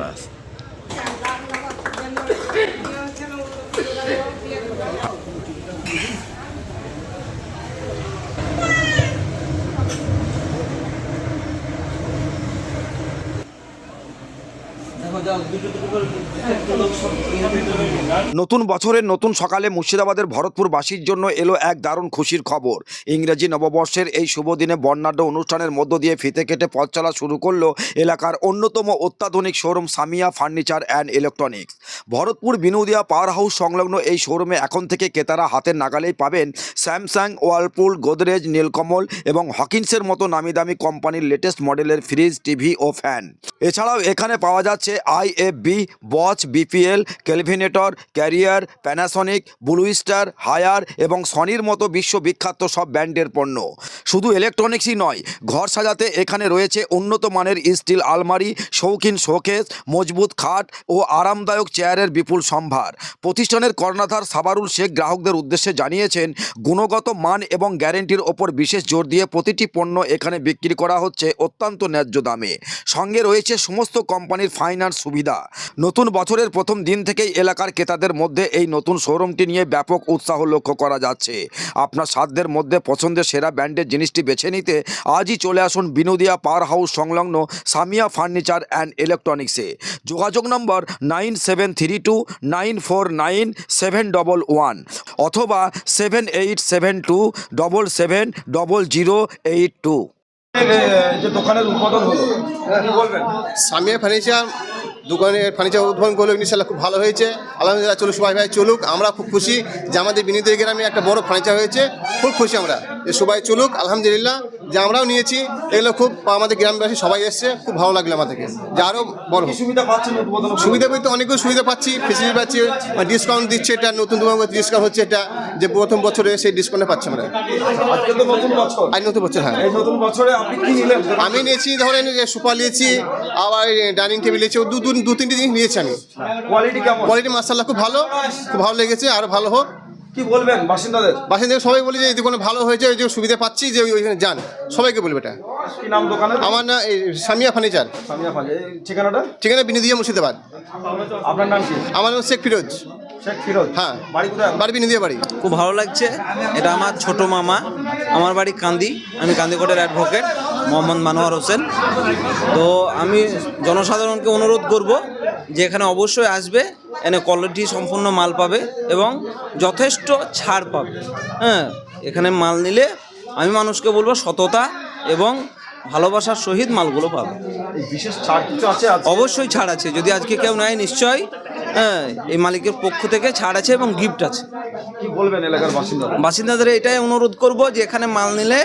Bus Thank you. নতুন বছরের নতুন সকালে মুর্শিদাবাদের ভরতপুরবাসীর জন্য এলো এক দারুণ খুশির খবর। ইংরেজি নববর্ষের এই শুভ দিনে বর্ণাঢ্য অনুষ্ঠানের মধ্য দিয়ে ফিতে কেটে পথ চলা শুরু করল এলাকার অন্যতম অত্যাধুনিক showroom Samia furniture and electronics. Bharatpur Binodia power house সংলগ্ন এই শোরুমে এখন থেকে ক্রেতারা হাতের নাগালেই পাবেন স্যামসাং ওয়ালপুল গোদরেজ, নীলকমল এবং হকিন্সের মতো নামি দামি কোম্পানির লেটেস্ট মডেলের ফ্রিজ, টিভি ও ফ্যান। এছাড়াও এখানে পাওয়া যাচ্ছে IFB Bosch BPL Kelvinator, Carrier, Panasonic Blue Star Haier এবং সনির মতো বিশ্ববিখ্যাত সব ব্র্যান্ডের পণ্য। শুধু ইলেকট্রনিক্সই নয়, ঘর সাজাতে এখানে রয়েছে উন্নত মানের স্টিল আলমারি, শৌখিন শোকেস, মজবুত খাট ও আরামদায়ক চেয়ারের বিপুল সম্ভার। প্রতিষ্ঠানের কর্ণাধার সাবারুল শেখ গ্রাহকদের উদ্দেশ্যে জানিয়েছেন, গুণগত মান এবং গ্যারেন্টির ওপর বিশেষ জোর দিয়ে প্রতিটি পণ্য এখানে বিক্রি করা হচ্ছে অত্যন্ত ন্যায্য দামে। সঙ্গে রয়েছে সমস্ত কোম্পানির ফাইন্যান্স সুবিধা। নতুন বছরের প্রথম দিন থেকেই এলাকার ক্রেতাদের মধ্যে এই নতুন শোরুমটি নিয়ে ব্যাপক উৎসাহ লক্ষ্য করা যাচ্ছে। আপনার সাধ্যের মধ্যে পছন্দের সেরা ব্র্যান্ডের জিনিসটি বেছে নিতে আজই চলে আসুন বিনোদিয়া পাওয়ার হাউস সংলগ্ন সামিয়া ফার্নিচার অ্যান্ড ইলেকট্রনিক্সে। যোগাযোগ number nine seven three two nine four nine seven double one অথবা seven eight seven two double seven double zero eight two যে দোকানের উদ্বোধন হলো বলবেন? সামিয়া ফার্নিচার দোকানের ফার্নিচার উদ্বোধন করল ইনশাল্লাহ খুব ভালো হয়েছে। আলহামদুলিল্লাহ চলুক সবাই ভাই চলুক আমরা খুব খুশি যে আমাদের বিনীত গ্রামে একটা বড় ফার্নিচার হয়েছে খুব খুশি আমরা। যে সবাই চলুক আলহামদুলিল্লাহ। যে আমরাও নিয়েছি এগুলো খুব আমাদের গ্রামবাসী সবাই এসছে খুব ভালো লাগল আমাদেরকে। যে আরও বড় সুবিধা পাচ্ছেন সুবিধা বলতে অনেকগুলো সুবিধা পাচ্ছি ফেসিলিটি পাচ্ছি ডিসকাউন্ট দিচ্ছে এটা নতুন ডিসকাউন্ট হচ্ছে এটা যে প্রথম বছরে সেই ডিসকাউন্টে পাচ্ছি আমরা। আর নতুন বছর। হ্যাঁ। আমি নিয়েছি ধরেন যে সুপার নিয়েছি আবার ডাইনিং টেবিল নিয়েছি ও দু দু তিনটে জিনিস নিয়েছি আমি। কোয়ালিটি মার্শাল্লাহ খুব ভালো খুব ভালো লেগেছে আরও ভালো হোক। কি বলবেন বাসিন্দাদের? বাসিন্দাদের সবাই বলি যে এই দোকানে ভালো হয়েছে ওই যে সুবিধা পাচ্ছি যে ওইখানে যান। সবাইকে বলবে এটা। কি নাম দোকানের? আমার না এই সামিয়া ফার্নিচার। সামিয়া এই ঠিকানাটা? ঠিকানা বিনোদিয়া মুর্শিদাবাদ। আপনার নাম কি? আমার নাম শেখ ফিরোজ। হ্যাঁ। বাড়ি বাড়ি বিনোদিয়া বাড়ি। খুব ভালো লাগছে। এটা আমার ছোট মামা। আমার বাড়ি কান্দি। আমি কান্দিকোটের অ্যাডভোকেট মোহাম্মদ মানোয়ার হোসেন। তো আমি জনসাধারণকে অনুরোধ করব যে এখানে অবশ্যই আসবে। এখানে কোয়ালিটি সম্পূর্ণ মাল পাবে এবং যথেষ্ট ছাড় পাবে। হ্যাঁ এখানে মাল নিলে আমি মানুষকে বলব সততা এবং ভালোবাসার সহিত মালগুলো পাবে। বিশেষ ছাড় কিছু আছে অবশ্যই ছাড় আছে। যদি আজকে কেউ নেয় নিশ্চয়ই হ্যাঁ এই মালিকের পক্ষ থেকে ছাড় আছে এবং গিফট আছে। কি বলবেন এলাকার বাসিন্দারা? বাসিন্দাদের এটাই অনুরোধ করব যে এখানে মাল নিলে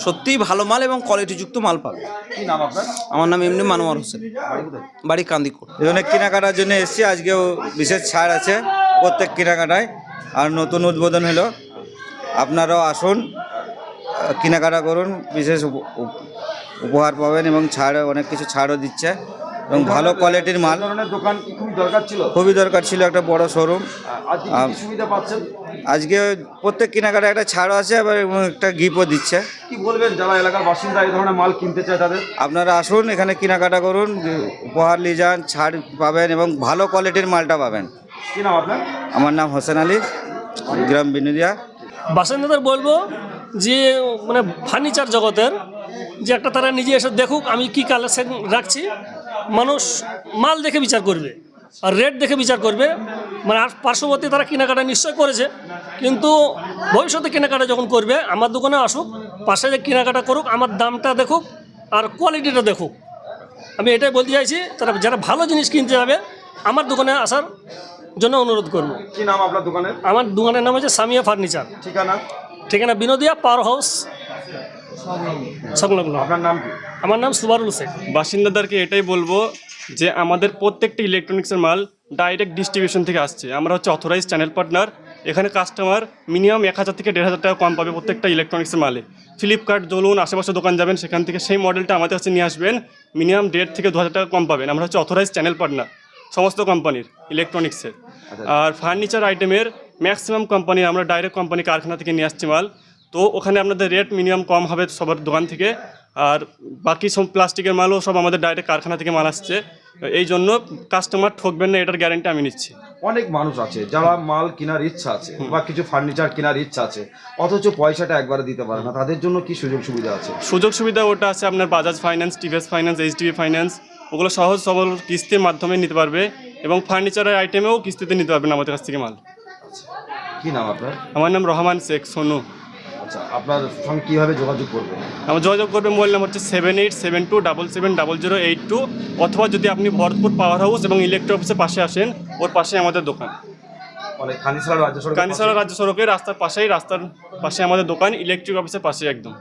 সত্যিই ভালো মাল এবং কোয়ালিটিযুক্ত মাল পাবে। কি নাম আপনার? আমার নাম এমনি মানোয়ার হোসেন। বাড়ি কান্দিকোট এই জন্য এখানে কেনাকাটার জন্য এসেছি আজকেও বিশেষ ছাড় আছে প্রত্যেক কেনাকাটায়। আর নতুন উদ্বোধন হলো। আপনারাও আসুন কেনাকাটা করুন বিশেষ উপ- উপ- উপহার পাবেন এবং ছাড় অনেক কিছু ছাড়ও দিচ্ছে। এবং ভালো কোয়ালিটির মাল। দোকান খুবই দরকার ছিল? খুবই দরকার ছিল একটা বড় শোরুম সুবিধা পাচ্ছেন? আজকে প্রত্যেক কেনাকাটা একটা ছাড়ও আছে আবার এবং একটা গিফটও দিচ্ছে। কি বলবেন যারা এলাকার বাসিন্দা এই ধরনের মাল কিনতে চায় তাদের? আপনারা আসুন এখানে কেনাকাটা করুন উপহার নিয়ে যান ছাড় পাবেন এবং ভালো কোয়ালিটির মালটা পাবেন। কি নাম আপনার? আমার নাম হোসেন আলী গ্রাম বিনুদিয়া বাসিন্দাদের বলব যে মানে ফার্নিচার জগতের যে একটা তারা নিজে এসে দেখুক আমি কি কালেকশন রাখছি। মানুষ মাল দেখে বিচার করবে আর রেট দেখে বিচার করবে। মানে আর পার্শ্ববর্তী তারা কেনাকাটা নিশ্চয় করেছে। কিন্তু ভবিষ্যতে কেনাকাটা যখন করবে আমার দোকানে আসুক পাশে যে কেনাকাটা করুক আমার দামটা দেখুক আর কোয়ালিটিটা দেখুক। আমি এটাই বলতে চাইছি তারা যারা ভালো জিনিস কিনতে যাবে আমার দোকানে আসার জন্য অনুরোধ করব। কি নাম আপনার দোকানের? আমার দোকানের নাম হচ্ছে সামিয়া ফার্নিচার। ঠিকানা? ঠিকানা বিনোদিয়া পাওয়ার হাউস সংলগ্ন। আপনার নাম কি? আমার নাম সুবারুল শেখ বাসিন্দাদেরকে এটাই বলব যে আমাদের প্রত্যেকটা ইলেকট্রনিক্সের মাল ডাইরেক্ট ডিস্ট্রিবিউশন থেকে আসছে। আমরা হচ্ছে অথরাইজ চ্যানেল পার্টনার এখানে কাস্টমার মিনিমাম এক হাজার থেকে দেড় হাজার টাকা কম পাবে প্রত্যেকটা ইলেকট্রনিক্সের মালে। ফ্লিপকার্ট জ্বলুন আশেপাশে দোকান যাবেন, সেখান থেকে সেই মডেলটা আমাদের কাছে নিয়ে আসবেন মিনিমাম দেড় থেকে দু হাজার টাকা কম পাবেন। আমরা হচ্ছে অথরাইজ চ্যানেল পার্টনার সমস্ত কোম্পানির ইলেকট্রনিক্সের আর ফার্নিচার আইটেমের ম্যাক্সিমাম কোম্পানি আমরা ডাইরেক্ট কোম্পানি কারখানা থেকে নিয়ে আসছি মাল। তো ওখানে আপনাদের রেট মিনিমাম কম হবে সবার দোকান থেকে। আর বাকি সব প্লাস্টিকের মালও সব আমাদের ডাইরেক্ট কারখানা থেকে মাল আসছে। এই জন্য কাস্টমার ঠকবেন না এটার গ্যারান্টি আমি নিচ্ছি। অনেক মানুষ আছে যারা মাল কেনার ইচ্ছা আছে বা কিছু ফার্নিচার কেনার ইচ্ছা আছে অথচ পয়সাটা একবারে দিতে পারে না। তাদের জন্য কি সুযোগ সুবিধা আছে? সুযোগ সুবিধা ওটা আছে আপনার Bajaj finance TVS finance HDB finance ওগুলো সহজ সবল কিস্তির মাধ্যমে নিতে পারবে এবং ফার্নিচারের আইটেমেও কিস্তিতে নিতে পারবেন আমাদের কাছ থেকে মাল। কি নাম আপনার? আমার নাম রহমান শেখ সোনু। আচ্ছা আপনার সঙ্গে কীভাবে যোগাযোগ করবে? আমার যোগাযোগ করবে মোবাইল নাম্বার হচ্ছে seven eight seven two double seven double zero eight two অথবা যদি আপনি ভরতপুর পাওয়ার হাউস এবং ইলেকট্রিক অফিসের পাশে আসেন ওর পাশে আমাদের দোকান। মানে রাজ্য সড়কের রাস্তার পাশেই রাস্তার পাশে আমাদের দোকান ইলেকট্রিক অফিসের পাশে একদম।